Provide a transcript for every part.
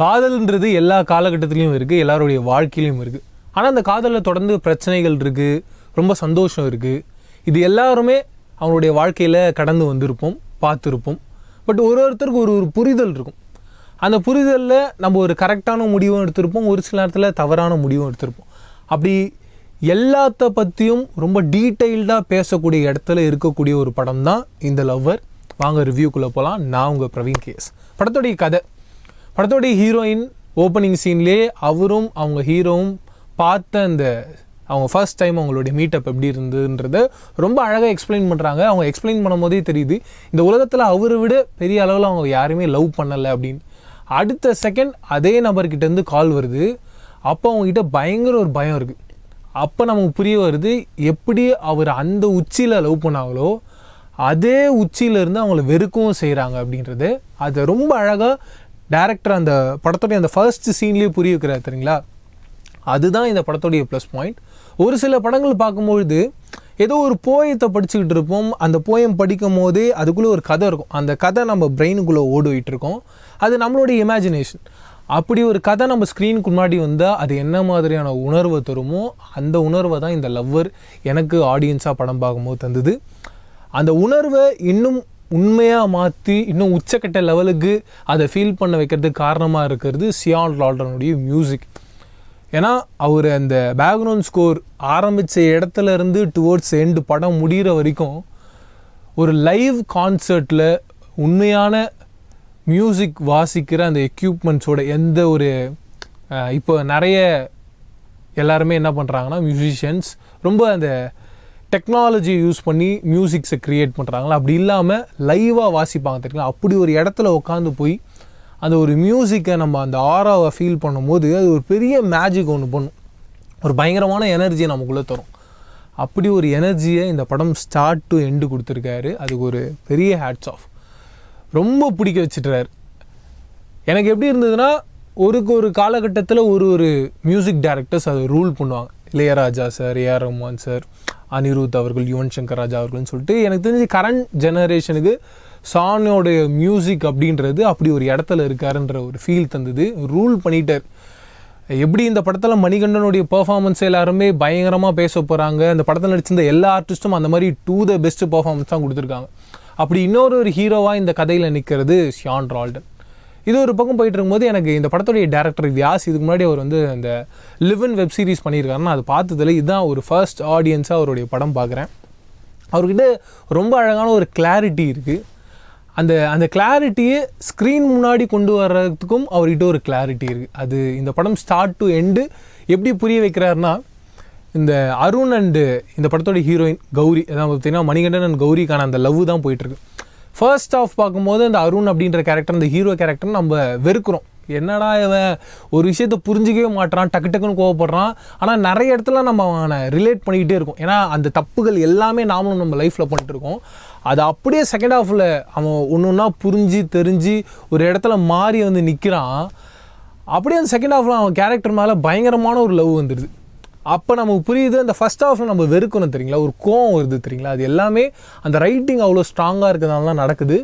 காதல்ன்றது எல்லா காலகட்டத்திலையும் இருக்குது எல்லாருடைய வாழ்க்கையிலையும் இருக்குது ஆனால் அந்த காதலில் தொடர்ந்து பிரச்சனைகள் இருக்குது ரொம்ப சந்தோஷம் இருக்குது இது எல்லாருமே அவங்களுடைய வாழ்க்கையில் கடந்து வந்திருப்போம் பார்த்துருப்போம். பட் ஒரு ஒருத்தருக்கு ஒரு ஒரு புரிதல் இருக்கும். அந்த புரிதலில் நம்ம ஒரு கரெக்டான முடிவும் எடுத்திருப்போம் ஒரு சில நேரத்தில் தவறான முடிவும் எடுத்திருப்போம். அப்படி எல்லாத்த பற்றியும் ரொம்ப டீட்டெயில்டாக பேசக்கூடிய இடத்துல இருக்கக்கூடிய ஒரு படம் தான் இந்த லவ்வர். வாங்க ரிவ்யூக்குள்ளே போகலாம் நான் உங்கள் பிரவீன் கேஸ் படத்துடைய கதை. படத்தோடைய ஹீரோயின் ஓப்பனிங் சீன்லேயே அவரும் அவங்க ஹீரோவும் பார்த்த அந்த அவங்க ஃபர்ஸ்ட் டைம் அவங்களுடைய மீட்டப் எப்படி இருந்ததுன்றத ரொம்ப அழகாக எக்ஸ்பிளைன் பண்ணுறாங்க அவங்க எக்ஸ்பிளைன் பண்ணும்போதே தெரியுது இந்த உலகத்தில் அவரை விட பெரிய அளவில் அவங்க யாருமே லவ் பண்ணலை அப்படின்னு. அடுத்த செகண்ட் அதே நபர்கிட்டேருந்து கால் வருது. அப்போ அவங்ககிட்ட பயங்கர ஒரு பயம் இருக்குது அப்போ நமக்கு புரிய வருது எப்படி அவர் அந்த உச்சியில் லவ் பண்ணாங்களோ அதே உச்சியிலேருந்து அவங்கள வெறுக்கவும் செய்கிறாங்க அப்படின்றது. அதை ரொம்ப அழகாக டேரக்டர் அந்த படத்துடைய அந்த ஃபர்ஸ்ட் சீன்லேயே புரிய வைக்கிறார் தெரியுங்களா? அதுதான் இந்த படத்துடைய ப்ளஸ் பாயிண்ட் ஒரு சில படங்கள் பார்க்கும்பொழுது ஏதோ ஒரு போயத்தை படிச்சுக்கிட்டு இருப்போம். அந்த போயம் படிக்கும் போதே அதுக்குள்ளே ஒரு கதை இருக்கும். அந்த கதை நம்ம பிரெயினுக்குள்ளே ஓடிட்டு இருக்கோம் அது நம்மளுடைய இமேஜினேஷன் அப்படி ஒரு கதை நம்ம ஸ்க்ரீனுக்கு முன்னாடி வந்தால் அது என்ன மாதிரியான உணர்வை தருமோ அந்த உணர்வை தான் இந்த லவ்வர் எனக்கு ஆடியன்ஸாக படம் பார்க்கும்போது தந்தது. அந்த உணர்வை இன்னும் உண்மையாக மாற்றி இன்னும் உச்சக்கட்ட லெவலுக்கு அதை ஃபீல் பண்ண வைக்கிறதுக்கு காரணமாக இருக்கிறது சியான் லால்டனுடைய மியூசிக் ஏன்னா அவர் அந்த பேக்ரவுண்ட் ஸ்கோர் ஆரம்பித்த இடத்துல இருந்து டுவோர்ட்ஸ் எண்டு படம் முடிகிற வரைக்கும் ஒரு லைவ் கான்சர்ட்டில் உண்மையான மியூசிக் வாசிக்கிற அந்த எக்யூப்மெண்ட்ஸோட எந்த ஒரு இப்போ நிறைய எல்லாருமே என்ன பண்ணுறாங்கன்னா மியூசிஷியன்ஸ் ரொம்ப அந்த டெக்னாலஜியை யூஸ் பண்ணி மியூசிக்ஸை க்ரியேட் பண்ணுறாங்களா அப்படி இல்லாமல் லைவாக வாசிப்பாங்க தெரியுங்களா? அப்படி ஒரு இடத்துல உட்காந்து போய் அந்த ஒரு மியூசிக்கை நம்ம அந்த ஆராவை ஃபீல் பண்ணும்போது அது ஒரு பெரிய மேஜிக் ஒன்று பண்ணும். ஒரு பயங்கரமான எனர்ஜியை நமக்குள்ளே தரும். அப்படி ஒரு எனர்ஜியை இந்த படம் ஸ்டார்ட் டு எண்டு கொடுத்துருக்காரு. அதுக்கு ஒரு பெரிய ஹேட்ஸ் ஆஃப் ரொம்ப பிடிக்க வச்சுட்டுறாரு எனக்கு எப்படி இருந்ததுன்னா ஒரு ஒரு காலகட்டத்தில் ஒரு ஒரு மியூசிக் டைரக்டர்ஸ் அதை ரூல் பண்ணுவாங்க. Ilaiyaraaja sir A R Rahman sir Anirudh அவர்கள் யுவன் சங்கர் ராஜா அவர்கள்னு சொல்லிட்டு எனக்கு தெரிஞ்சு கரண்ட் ஜெனரேஷனுக்கு சானோடைய மியூசிக் அப்படின்றது அப்படி ஒரு இடத்துல இருக்காருன்ற ஒரு ஃபீல் தந்தது. ரூல் பண்ணிட்டார். எப்படி இந்த படத்தில் மணிகண்டனுடைய பெர்ஃபார்மன்ஸ் எல்லாருமே பயங்கரமாக பேச போகிறாங்க அந்த படத்தில் நடிச்சிருந்த எல்லா ஆர்டிஸ்ட்டும் அந்த மாதிரி டூ த பெஸ்ட் பெர்ஃபார்மன்ஸ் தான் கொடுத்துருக்காங்க. அப்படி இன்னொரு ஒரு ஹீரோவாக இந்த கதையில் நிற்கிறது ஷியான் ரால்டன். இது ஒரு பக்கம் போயிட்டு இருக்கும்போது எனக்கு இந்த படத்துடைய டேரக்டர் வியாஸ் இதுக்கு முன்னாடி அவர் வந்து அந்த லிவன் வெப் சீரிஸ் பண்ணியிருக்காருன்னா அது பார்த்ததுல இதுதான் ஒரு ஃபர்ஸ்ட் ஆடியன்ஸாக அவருடைய படம் பார்க்குறேன். அவர்கிட்ட ரொம்ப அழகான ஒரு கிளாரிட்டி இருக்குது அந்த அந்த கிளாரிட்டியை ஸ்க்ரீன் முன்னாடி கொண்டு வர்றதுக்கும் அவர்கிட்ட ஒரு கிளாரிட்டி இருக்குது அது இந்த படம் ஸ்டார்ட் டு எண்டு எப்படி புரிய வைக்கிறாருன்னா இந்த அருண் அண்டு இந்த படத்தோட ஹீரோயின் கௌரி அதான் பார்த்தீங்கன்னா மணிகண்டன் அண்ட் கௌரிக்கான அந்த லவ் தான் போயிட்டுருக்கு ஃபர்ஸ்ட் ஆஃப் பார்க்கும்போது அந்த அருண் அப்படின்ற கேரக்டர் அந்த ஹீரோ கேரக்டர் நம்ம வெறுக்கிறோம். என்னடா இவன்? ஒரு விஷயத்தை புரிஞ்சிக்கவே மாட்டான் டக்கு டக்குன்னு கோவப்படுறான். ஆனால் நிறைய இடத்துல நம்ம அவனை ரிலேட் பண்ணிக்கிட்டே இருக்கோம். ஏன்னா அந்த தப்புகள் எல்லாமே நாமளும் நம்ம லைஃப்பில் பண்ணிட்டுருக்கோம் அது அப்படியே செகண்ட் ஹாஃபில் அவன் ஒன்று ஒன்றா புரிஞ்சு தெரிஞ்சு ஒரு இடத்துல மாறி வந்து நிற்கிறான் அப்படியே அந்த செகண்ட் ஹாஃபில் அவன் கேரக்டர் மேலே பயங்கரமான ஒரு லவ் வந்துடுது அப்போ நமக்கு புரியுது அந்த ஃபஸ்ட் ஹாஃபில் நம்ம வெறுக்கணும் தெரியுங்களா? ஒரு கோவம் வருது தெரியுங்களா? அது எல்லாமே அந்த ரைட்டிங் அவ்வளோ ஸ்ட்ராங்காக இருக்கிறதுனால தான் நடக்குது.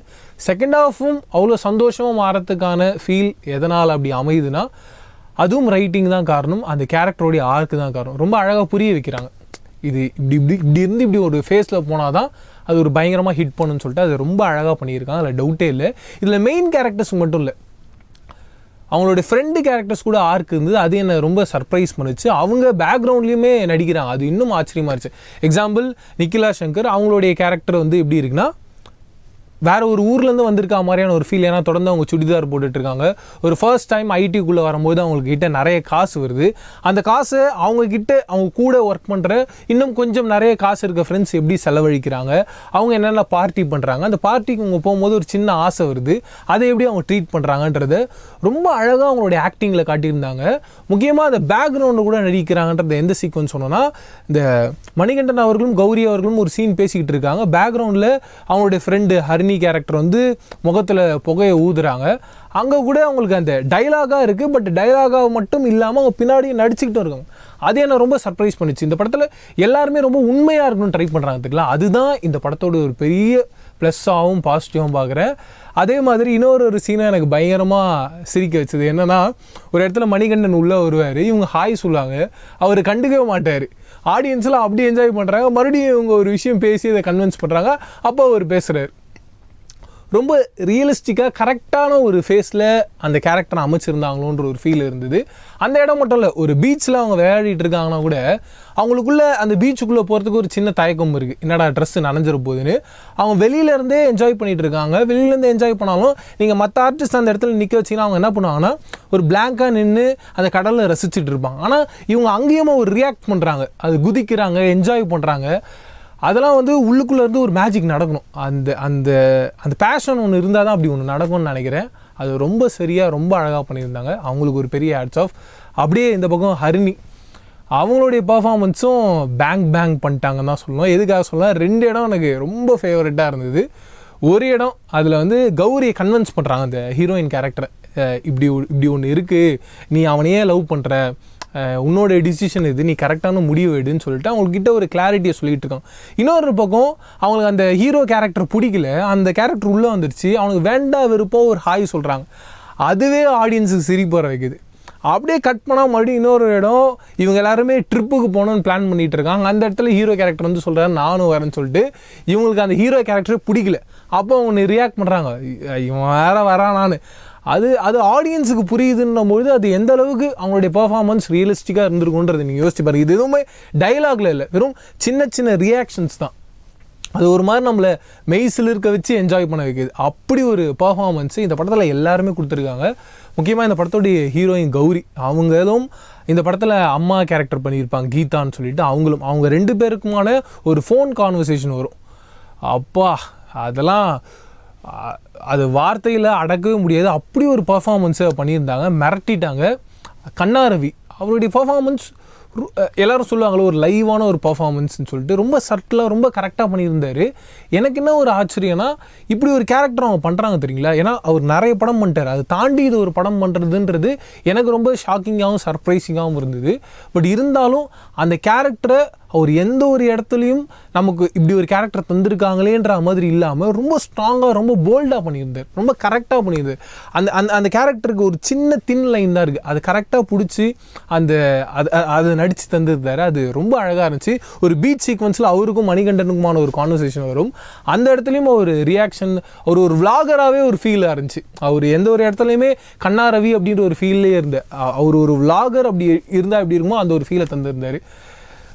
செகண்ட் ஹாஃபும் அவ்வளோ சந்தோஷமாக மாறத்துக்கான ஃபீல் எதனால் அப்படி அமையுதுன்னா அதுவும் ரைட்டிங் தான் காரணம். அந்த கேரக்டரோடைய ஆர்க்கு தான் காரணம். ரொம்ப அழகாக புரிய வைக்கிறாங்க. இது இப்படி இப்படி இப்படி இருந்து இப்படி ஒரு ஃபேஸில் போனால் தான் அது ஒரு பயங்கரமாக ஹிட் பண்ணுன்னு சொல்லிட்டு அது ரொம்ப அழகாக பண்ணியிருக்காங்க. அதில் டவுட்டே இல்லை. இதில் மெயின் கேரக்டர்ஸ் மட்டும் இல்லை. அவங்களோட ஃப்ரெண்டு கேரக்டர்ஸ் கூட ஆர்க் இருந்தது. அது என்ன ரொம்ப சர்ப்ரைஸ் பண்ணுச்சு. அவங்க பேக்ரவுண்ட்லேயுமே நடிக்கிறாங்க. அது இன்னும் ஆச்சரியமா இருந்துச்சு. எக்ஸாம்பிள் நிக்கிலா சங்கர் அவங்களுடைய கேரக்டர் வந்து எப்படி இருக்குன்னா வேறு ஒரு ஊர்லேருந்து வந்திருக்க மாதிரியான ஒரு ஃபீல் ஏன்னா தொடர்ந்து அவங்க சுடிதார் போட்டுட்ருக்காங்க. ஒரு ஃபர்ஸ்ட் டைம் ஐடிக்குள்ளே வரும்போது அவங்கக்கிட்ட நிறைய காசு வருது. அந்த காசை அவங்கக்கிட்ட அவங்க கூட ஒர்க் பண்ணுற இன்னும் கொஞ்சம் நிறைய காசு இருக்க ஃப்ரெண்ட்ஸ் எப்படி செலவழிக்கிறாங்க அவங்க என்னென்ன பார்ட்டி பண்ணுறாங்க அந்த பார்ட்டிக்கு அவங்க போகும்போது ஒரு சின்ன ஆசை வருது. அதை எப்படி அவங்க ட்ரீட் பண்ணுறாங்கன்றத ரொம்ப அழகாக அவங்களுடைய ஆக்டிங்கில் காட்டியிருந்தாங்க. முக்கியமாக அந்த பேக்ரவுண்டு கூட நடிக்கிறாங்கன்றது எந்த சீக்வன்ஸ் சொன்னோன்னா இந்த மணிகண்டன் அவர்களும் கௌரி அவர்களும் ஒரு சீன் பேசிக்கிட்டு இருக்காங்க. பேக்ரவுண்டில் அவங்களுடைய ஃப்ரெண்டு ஹரிணி கேரக்டர் வந்து முகத்தில் புகையை ஊதுறாங்க. அங்கே கூட அவங்களுக்கு அந்த டைலாகாக இருக்குது பட் டைலாகாக மட்டும் இல்லாமல் அவங்க பின்னாடியும் நடிச்சுக்கிட்டும் இருக்காங்க. அது என்ன ரொம்ப சர்ப்ரைஸ் பண்ணுச்சு. இந்த படத்தில் எல்லாருமே ரொம்ப உண்மையாக இருக்கணும்னு ட்ரை பண்ணுறாங்க தெரியுங்களா அதுதான் இந்த படத்தோட ஒரு பெரிய ப்ளஸ்ஸாகவும் பாசிட்டிவாகவும் பார்க்குறேன் அதே மாதிரி இன்னொரு ஒரு சீனை எனக்கு பயங்கரமாக சிரிக்க வச்சது என்னென்னா ஒரு இடத்துல மணிகண்டன் உள்ளே வருவார். இவங்க ஹாய் சொல்லுவாங்க. அவர் கண்டுக்கவே மாட்டார். ஆடியன்ஸ்லாம் அப்படி என்ஜாய் பண்ணுறாங்க மறுபடியும் இவங்க ஒரு விஷயம் பேசி அதை கன்வின்ஸ் பண்ணுறாங்க அப்போ அவர் பேசுகிறார் ரொம்ப ரியலிஸ்டிக்காக கரெக்டான ஒரு ஃபேஸில் அந்த கேரக்டரை அமைச்சிருந்தாங்களோன்ற ஒரு ஃபீல் இருந்தது. அந்த இடம் மட்டும் இல்லை ஒரு பீச்சில் அவங்க விளையாடிட்டு இருக்காங்கன்னா கூட அவங்களுக்குள்ள அந்த பீச்சுக்குள்ளே போகிறதுக்கு ஒரு சின்ன தயக்கம் இருக்குது என்னடா ட்ரெஸ் நனைஞ்சிட போகுதுன்னு அவங்க வெளியிலேருந்தே என்ஜாய் பண்ணிட்டு இருக்காங்க. வெளியிலேருந்து என்ஜாய் பண்ணாலும் நீங்கள் மற்ற ஆர்டிஸ்ட் அந்த இடத்துல நிற்க வச்சிங்கன்னா அவங்க என்ன பண்ணுவாங்கன்னா ஒரு பிளாங்காக நின்று அந்த கடலில் ரசிச்சுட்டு இருப்பாங்க. ஆனால் இவங்க அங்கேயுமே ஒரு ரியாக்ட் பண்ணுறாங்க அது குதிக்கிறாங்க என்ஜாய் பண்ணுறாங்க அதெல்லாம் வந்து உள்ளுக்குள்ளே இருந்து ஒரு மேஜிக் நடக்கணும். அந்த அந்த அந்த பேஷன் ஒன்று இருந்தால் தான் அப்படி ஒன்று நடக்கும்னு நினைக்கிறேன். அது ரொம்ப சரியாக ரொம்ப அழகாக பண்ணியிருந்தாங்க. அவங்களுக்கு ஒரு பெரிய ஆட்ஸ் ஆஃப் அப்படியே இந்த பக்கம் ஹரிணி. அவங்களுடைய பர்ஃபார்மன்ஸும் பேங்க் பேங்க் பண்ணிட்டாங்கன்னு தான் சொல்லணும். எதுக்காக சொல்லலாம் ரெண்டு இடம் எனக்கு ரொம்ப ஃபேவரட்டாக இருந்தது. ஒரு இடம் அதில் வந்து கௌரியை கன்வின்ஸ் பண்ணுறாங்க அந்த ஹீரோயின் கேரக்டரை இப்படி இப்படி ஒன்று இருக்குது நீ அவனையே லவ் பண்ணுற உன்னோட டிசிஷன் இது நீ கரெக்டான முடிவு எடுன்னு சொல்லிட்டு அவங்கக்கிட்ட ஒரு கிளாரிட்டியை சொல்லிகிட்டு இருக்கான் இன்னொரு பக்கம் அவங்களுக்கு அந்த ஹீரோ கேரக்டர் பிடிக்கல அந்த கேரக்டர் உள்ளே வந்துருச்சு அவனுக்கு வேண்டா விருப்பம் ஒரு ஹாய் சொல்கிறாங்க அதுவே ஆடியன்ஸுக்கு சிரிப்பு வர வைக்குது. அப்படியே கட் பண்ணால் மறுபடியும் இன்னொரு இடம் இவங்க எல்லாருமே ட்ரிப்புக்கு போகணும்னு பிளான் பண்ணிட்டு இருக்காங்க. அந்த இடத்துல ஹீரோ கேரக்டர் வந்து சொல்கிறாரு நானும் வரேன்னு சொல்லிட்டு இவங்களுக்கு அந்த ஹீரோ கேரக்டரே பிடிக்கல. அப்போ அவங்க ரியாக்ட் பண்ணுறாங்க இவன் வேற நான். அது அது ஆடியன்ஸுக்கு புரியுதுன்னும் பொழுது அது எந்த அளவுக்கு அவங்களுடைய பர்ஃபார்மன்ஸ் ரியலிஸ்டிக்காக இருந்திருக்குன்றது நீங்கள் யோசிச்சு பாருங்க. இது எதுவுமே டைலாகில் இல்லை. வெறும் சின்ன சின்ன ரியாக்ஷன்ஸ் தான். அது ஒரு மாதிரி நம்மளை மெய்ஸில் இருக்க வச்சு என்ஜாய் பண்ண வைக்கிது. அப்படி ஒரு பர்ஃபார்மன்ஸ் இந்த படத்தில் எல்லாருமே கொடுத்துருக்காங்க. முக்கியமாக இந்த படத்தோடைய ஹீரோயின் கௌரி. அவங்களும் இந்த படத்தில் அம்மா கேரக்டர் பண்ணியிருப்பாங்க. கீதான்னு சொல்லிட்டு அவங்களும். அவங்க ரெண்டு பேருக்குமான ஒரு ஃபோன் கான்வர்சேஷன் வரும். அப்பா அதெல்லாம் அது வார்த்தையில் அடக்கவே முடியாது. அப்படி ஒரு பர்ஃபார்மன்ஸை பண்ணியிருந்தாங்க. மிரட்டிட்டாங்க. கண்ணாரவி அவருடைய பர்ஃபார்மன்ஸ் எல்லோரும் சொல்லுவாங்களே ஒரு லைவான ஒரு பர்ஃபார்மன்ஸ்னு சொல்லிட்டு ரொம்ப சட்டிலாக ரொம்ப கரெக்டாக பண்ணியிருந்தார். எனக்கு என்ன ஒரு ஆச்சரியம்னா இப்படி ஒரு கேரக்டர் அவங்க பண்ணுறாங்க தெரியுங்களா? ஏன்னா அவர் நிறைய படம் பண்ணிட்டார். அதை தாண்டி இது ஒரு படம் பண்ணுறதுன்றது எனக்கு ரொம்ப ஷாக்கிங்காகவும் சர்ப்ரைசிங்காகவும் இருந்தது. பட் இருந்தாலும் அந்த கேரக்டரை அவர் எந்த ஒரு இடத்துலையும் நமக்கு இப்படி ஒரு கேரக்டர் தந்திருக்காங்களேன்ற மாதிரி இல்லாமல் ரொம்ப ஸ்ட்ராங்காக ரொம்ப போல்டாக பண்ணியிருந்தார். ரொம்ப கரெக்டாக பண்ணியிருந்தார். அந்த அந்த அந்த கேரக்டருக்கு ஒரு சின்ன தின் லைன் தான் இருக்குது அது கரெக்டாக பிடிச்சி அந்த அது அதை நடித்து தந்திருந்தார். அது ரொம்ப அழகாக இருந்துச்சு. ஒரு பீச் சீக்வன்ஸில் அவருக்கும் மணிகண்டனுக்குமான ஒரு கான்வர்சேஷன் வரும். அந்த இடத்துலையும் ஒரு ரியாக்ஷன் ஒரு ஒரு விளாகராகவே ஒரு ஃபீலாக இருந்துச்சு. அவர் எந்த ஒரு இடத்துலையுமே கண்ணா ரவி அப்படின்ற ஒரு ஃபீல்லே இருந்தார் அவர் ஒரு விளாகர் அப்படி இருந்தால் எப்படி இருக்குமோ அந்த ஒரு ஃபீலை தந்திருந்தார்.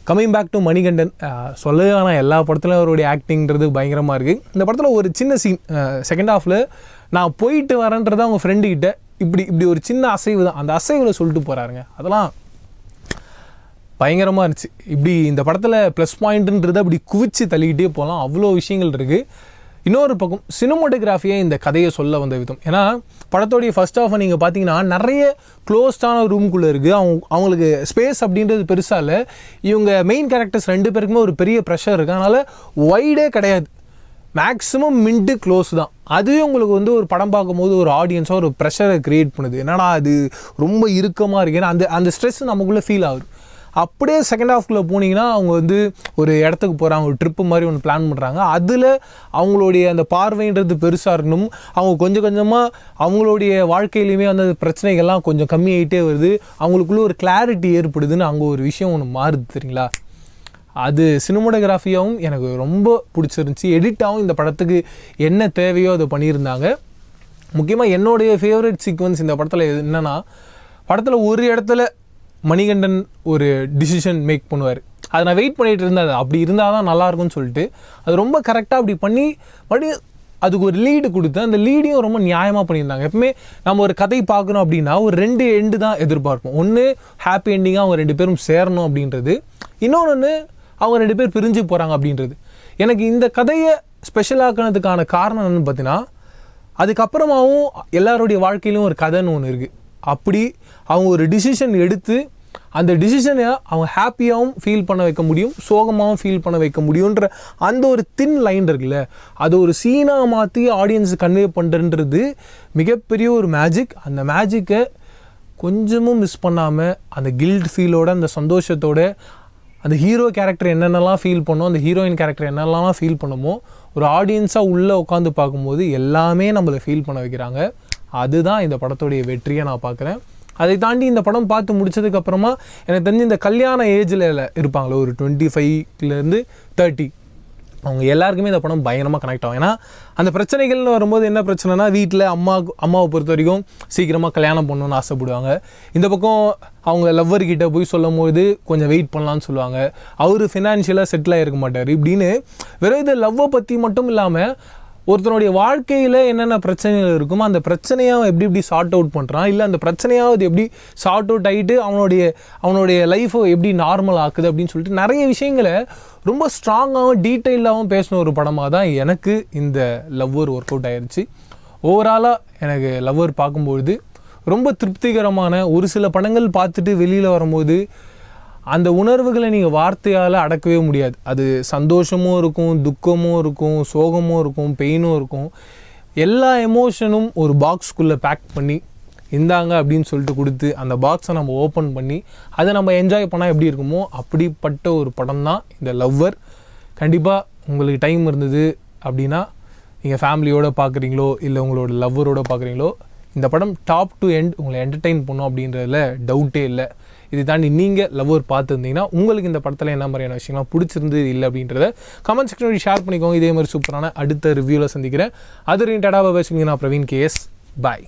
கம்மிங் பேக் டு மணிகண்டன் அஹ், சொல்லவே எல்லா படத்துலையும் அவருடைய ஆக்டிங்கிறது பயங்கரமாக இருக்குது இந்த படத்தில் ஒரு சின்ன சீன் செகண்ட் ஹாஃபில் நான் போயிட்டு வரேன்றதை அவங்க ஃப்ரெண்டு கிட்ட இப்படி இப்படி ஒரு சின்ன அசைவு தான். அந்த அசைவில் சொல்லிட்டு போகிறாருங்க அதெல்லாம் பயங்கரமாக இருந்துச்சு. இப்படி இந்த படத்தில் ப்ளஸ் பாயிண்ட்டுன்றதை அப்படி குவிச்சு தள்ளிக்கிட்டே போகலாம். அவ்வளோ விஷயங்கள் இருக்குது இன்னொரு பக்கம் சினிமோட்டோகிராஃபியே இந்த கதையை சொல்ல வந்த விதம். ஏன்னா படத்தோடைய ஃபர்ஸ்ட் ஆஃப் நீங்கள் பார்த்தீங்கன்னா நிறைய க்ளோஸ்டான ரூம்குள்ளே இருக்குது அவங்க அவங்களுக்கு ஸ்பேஸ் அப்படின்றது பெருசாக இல்லை. இவங்க மெயின் கேரக்டர்ஸ் ரெண்டு பேருக்குமே ஒரு பெரிய ப்ரெஷர் இருக்குது அதனால் ஒய்டே கிடையாது. மேக்ஸிமம் மின்ட்டு க்ளோஸ் தான். அதுவே உங்களுக்கு வந்து ஒரு படம் பார்க்கும்போது ஒரு ஆடியன்ஸாக ஒரு ப்ரெஷரை க்ரியேட் பண்ணுது. என்னடா அது ரொம்ப இறுக்கமாக இருக்கு. ஏன்னா அந்த அந்த ஸ்ட்ரெஸ் நமக்குள்ளே ஃபீல் ஆகுது. அப்படியே செகண்ட் ஹாஃப்குள்ளே போனீங்கன்னா அவங்க வந்து ஒரு இடத்துக்கு போகிறாங்க ஒரு ட்ரிப்பு மாதிரி ஒன்று பிளான் பண்ணுறாங்க அதில் அவங்களுடைய அந்த பார்வைன்றது பெருசாக இருக்கணும். அவங்க கொஞ்சம் கொஞ்சமாக அவங்களுடைய வாழ்க்கையிலையுமே அந்த பிரச்சனைகள்லாம் கொஞ்சம் கம்மியாகிட்டே வருது. அவங்களுக்குள்ளே ஒரு கிளாரிட்டி ஏற்படுதுன்னு அங்கே ஒரு விஷயம் ஒன்று மாறுது தெரியுங்களா? அது சினிமோடகிராஃபியாகவும் எனக்கு ரொம்ப பிடிச்சிருந்துச்சி. எடிட்டாகவும் இந்த படத்துக்கு என்ன தேவையோ அதை பண்ணியிருந்தாங்க. முக்கியமாக என்னுடைய ஃபேவரட் சீக்வன்ஸ் இந்த படத்தில் என்னென்னா படத்தில் ஒரு இடத்துல மணிகண்டன் ஒரு டிசிஷன் மேக் பண்ணுவார். அதை நான் வெயிட் பண்ணிகிட்டு இருந்தேன். அப்படி இருந்தால் தான் நல்லாயிருக்கும்னு சொல்லிட்டு அது ரொம்ப கரெக்டாக அப்படி பண்ணி மறுபடியும் அதுக்கு ஒரு லீடு கொடுத்து அந்த லீடையும் ரொம்ப நியாயமாக பண்ணியிருந்தாங்க. எப்பவுமே நம்ம ஒரு கதை பார்க்கணும் அப்படின்னா ஒரு ரெண்டு எண்டு தான் எதிர்பார்ப்போம். ஒன்று ஹாப்பி எண்டிங்காக அவங்க ரெண்டு பேரும் சேரணும் அப்படின்றது. இன்னொன்று அவங்க ரெண்டு பேர் பிரிஞ்சு போகிறாங்க அப்படின்றது. எனக்கு இந்த கதையை ஸ்பெஷலாக்குனதுக்கான காரணம் என்னன்னு பார்த்தீங்கன்னா அதுக்கப்புறமாவும் எல்லாருடைய வாழ்க்கையிலும் ஒரு கதைன்னு ஒன்று இருக்குது அப்படி அவங்க ஒரு டிசிஷன் எடுத்து அந்த டிசிஷனை அவங்க ஹாப்பியாகவும் ஃபீல் பண்ண வைக்க முடியும் சோகமாகவும் ஃபீல் பண்ண வைக்க முடியுன்ற அந்த ஒரு தின் லைன் இருக்குல்ல அது ஒரு சீனாக மாற்றி ஆடியன்ஸ் கன்வே பண்ணுறன்றது மிகப்பெரிய ஒரு மேஜிக் அந்த மேஜிக்கை கொஞ்சமும் மிஸ் பண்ணாமல் அந்த கில்ட் ஃபீலோட அந்த சந்தோஷத்தோட அந்த ஹீரோ கேரக்டர் என்னென்னலாம் ஃபீல் பண்ணோம் அந்த ஹீரோயின் கேரக்டர் என்னென்னலாம் ஃபீல் பண்ணுமோ ஒரு ஆடியன்ஸாக உள்ளே உட்காந்து பார்க்கும்போது எல்லாமே நம்மளை ஃபீல் பண்ண வைக்கிறாங்க. அதுதான் இந்த படத்துடைய வெற்றியை நான் பார்க்குறேன். அதை தாண்டி இந்த படம் பார்த்து முடிச்சதுக்கப்புறமா எனக்கு தெரிஞ்சு இந்த கல்யாண ஏஜில் இருப்பாங்களே ஒரு டுவெண்ட்டி ஃபைவ்லேருந்து தேர்ட்டி அவங்க எல்லாருக்குமே இந்த படம் பயங்கரமாக கனெக்ட் ஆகும். ஏன்னா அந்த பிரச்சனைகள்னு வரும்போது என்ன பிரச்சனைனா வீட்டில் அம்மா அம்மாவை பொறுத்த வரைக்கும் சீக்கிரமாக கல்யாணம் பண்ணணும்னு ஆசைப்படுவாங்க. இந்த பக்கம் அவங்க லவ்வர்கிட்ட போய் சொல்லும் போது கொஞ்சம் வெயிட் பண்ணலாம்னு சொல்லுவாங்க. அவர் ஃபினான்ஷியலாக செட்டில் ஆகிருக்க மாட்டார். இப்படின்னு வெறும் இந்த லவ்வை பற்றி மட்டும் இல்லாமல் ஒருத்தனுடைய வாழ்க்கையில் என்னென்ன பிரச்சனைகள் இருக்குமோ அந்த பிரச்சனையை அவன் எப்படி எப்படி சார்ட் அவுட் பண்ணுறான் இல்லை அந்த பிரச்சனையாவது எப்படி சார்ட் அவுட் ஆகிட்டு அவனுடைய அவனுடைய லைஃப்பை எப்படி நார்மல் ஆக்குது அப்படின்னு சொல்லிட்டு நிறைய விஷயங்களை ரொம்ப ஸ்ட்ராங்காகவும் டீட்டெயிலாகவும் பேசின ஒரு படமாக தான் எனக்கு இந்த லவ்வர் ஒர்க் அவுட் ஆயிடுச்சு ஓவராலாக எனக்கு லவ்வர் பார்க்கும்பொழுது ரொம்ப திருப்திகரமான ஒரு சில படங்கள் பார்த்துட்டு வெளியில் வரும்போது அந்த உணர்வுகளை நீங்கள் வார்த்தையால் அடக்கவே முடியாது. அது சந்தோஷமும் இருக்கும் துக்கமும் இருக்கும் சோகமும் இருக்கும் பெயினும் இருக்கும். எல்லா எமோஷனும் ஒரு பாக்ஸ்குள்ளே பேக் பண்ணி இந்தாங்க அப்படின்னு சொல்லிட்டு கொடுத்து அந்த பாக்ஸை நம்ம ஓப்பன் பண்ணி அதை நம்ம என்ஜாய் பண்ணால் எப்படி இருக்குமோ அப்படிப்பட்ட ஒரு படம் தான் இந்த லவ்வர் கண்டிப்பாக உங்களுக்கு டைம் இருந்தது அப்படின்னா நீங்கள் ஃபேமிலியோடு பார்க்குறீங்களோ இல்லை உங்களோட லவ்வரோட பார்க்குறீங்களோ இந்த படம் டாப் டு எண்ட் உங்களை என்டர்டெயின் பண்ணும் அப்படின்றதுல டவுட்டே இல்லை. இது தாண்டி நீங்கள் லவ்வர் பார்த்துருந்தீங்கன்னா உங்களுக்கு இந்த படத்தில் என்ன மாதிரியான விஷயங்கள்லாம் பிடிச்சிருந்து இல்லை அப்படின்றத கமெண்ட் செக்ஷனில் ஷேர் பண்ணிக்கோங்க. இதே மாதிரி சூப்பரான அடுத்த ரிவ்யூவில் சந்திக்கிறேன். அது ரிலேட்டடாக பேசுவீங்க நான் பிரவீன் கேஎஸ் பாய்